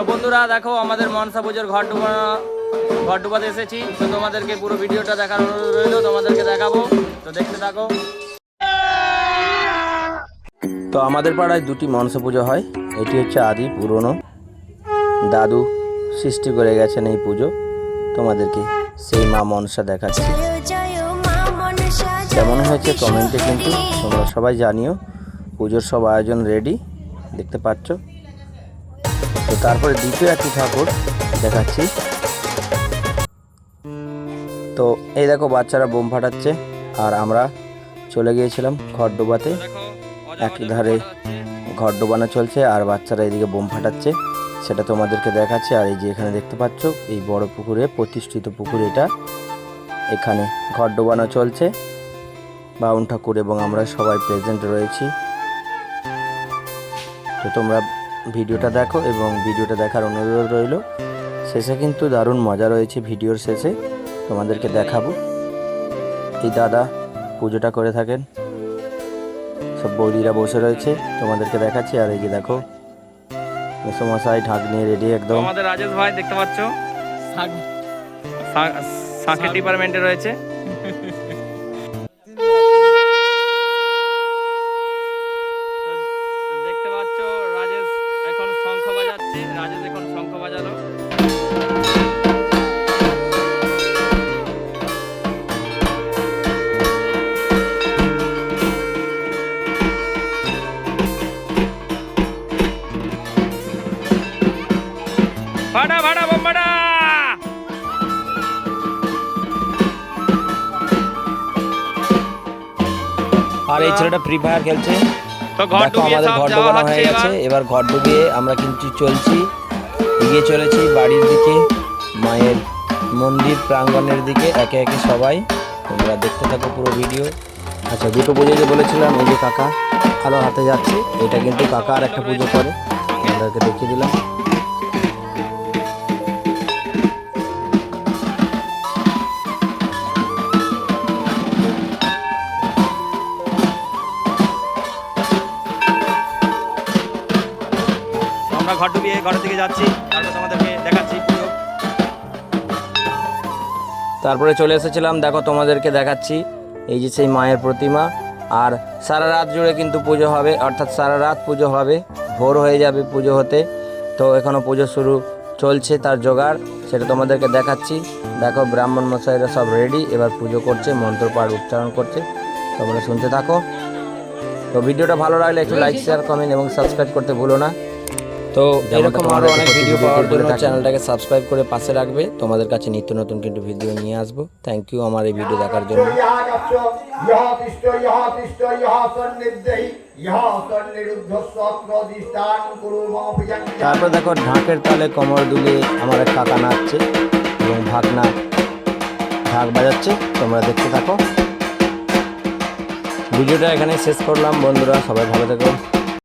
তো বন্ধুরা, দেখো আমাদের মনসা পুজোর ঘর ডুবানো ঘর ডুবাতে এসেছি। তো তোমাদেরকে পুরো ভিডিওটা দেখার অনুরোধ রইল, তোমাদেরকে দেখাবো। তো দেখতে থাকো। তো আমাদের পাড়ায় দুটি মনসা পুজো হয়। এটি হচ্ছে আদি, পুরনো। দাদু সৃষ্টি করে গেছেন এই পুজো। তোমাদেরকে সেই মা মনসা দেখাচ্ছি। কেমন হয়েছে কমেন্টে কিন্তু তোমরা সবাই জানিও। পুজোর সব আয়োজন রেডি দেখতে পাচ্ছ। তো তারপরে দ্বিতীয় একটি ঠাকুর দেখাচ্ছি। তো এই দেখো, বাচ্চারা বোম ফাটাচ্ছে আর আমরা চলে গিয়েছিলাম ঘর ডোবাতে। এক ধারে ঘর ডোবানো চলছে আর বাচ্চারা এদিকে বোম ফাটাচ্ছে। সেটা তোমাদেরকে দেখাচ্ছে। আর এই যে এখানে দেখতে পাচ্ছ, এই বড় পুকুরে, প্রতিষ্ঠিত পুকুর এটা। এখানে ঘর ডোবানো চলছে। বাউন ঠাকুর এবং আমরা সবাই প্রেজেন্ট রয়েছি। তো তোমরা ভিডিওটা দেখো এবং ভিডিওটা দেখার অনুরোধ রইল। শেষে কিন্তু দারুণ মজা রয়েছে ভিডিওর শেষে। তোমাদেরকে দেখাবো। এই দাদা পুজোটা করে থাকেন। সব বৌদিরা বসে রয়েছে। তোমাদেরকে দেখাচ্ছি। আর এই যে দেখো মেসমশাই ঢাক নিয়ে রেডি একদম। আমাদের রাজেশ ভাই দেখতে পাচ্ছ? ডিপার্টমেন্টে রয়েছে। ফাটা ফাটা বোম্বাটা আর এই ছেলেটা ফ্রি ফায়ার খেলছে। তো ঘর দেখো ডুবিয়ে আমাদের ঘর ডোবানো হয়ে গেছে। এবার। ঘর ডুবিয়ে আমরা কিন্তু চলছি। এগিয়ে চলেছি বাড়ির দিকে মায়ের মন্দির প্রাঙ্গণের দিকে একে একে সবাই। তোমরা দেখতে থাকো পুরো ভিডিও। আচ্ছা দুটো পুজো যে বলেছিলাম এই যে কাকা আলো হাতে যাচ্ছে। এটা কিন্তু কাকা আর একটা পুজো করে। আমাদেরকে দেখিয়ে দিলাম। আমরা ঘর ডুবিয়ে ঘরের দিকে যাচ্ছি। তারপর তোমাদেরকে দেখাচ্ছি পুরো তারপরে চলে এসেছিলাম দেখো তোমাদেরকে দেখাচ্ছি। এই যে সেই মায়ের প্রতিমা। আর সারা রাত জুড়ে কিন্তু পুজো হবে অর্থাৎ সারা রাত পুজো হবে। ভোর হয়ে যাবে পুজো হতে। তো এখনও পুজো শুরু চলছে তার জোগাড় সেটা তোমাদেরকে দেখাচ্ছি। দেখো ব্রাহ্মণ মশাইরা সব রেডি এবার পুজো করছে মন্ত্র পাঠ উচ্চারণ করছে। তোমরা শুনতে থাকো। তো ভিডিওটা ভালো লাগলে একটু লাইক শেয়ার কমেন্ট এবং সাবস্ক্রাইব করতে ভুলো না। তো এরকম আরও অনেক ভিডিও পাওয়ার জন্য চ্যানেলটাকে সাবস্ক্রাইব করে পাশে রাখবে। তোমাদের কাছে নিত্য নতুন কিন্তু ভিডিও নিয়ে আসব। থ্যাংক ইউ আমার এই ভিডিও দেখার জন্য। তারপর দেখো ঢাকের তালে কোমর দুলে আমার এক কাকা নাচছে এবং ভাগনা ঢাক বাজাচ্ছে। তোমরা দেখতে থাকো। ভিডিওটা এখানে শেষ করলাম। বন্ধুরা সবাই ভালো থাকো।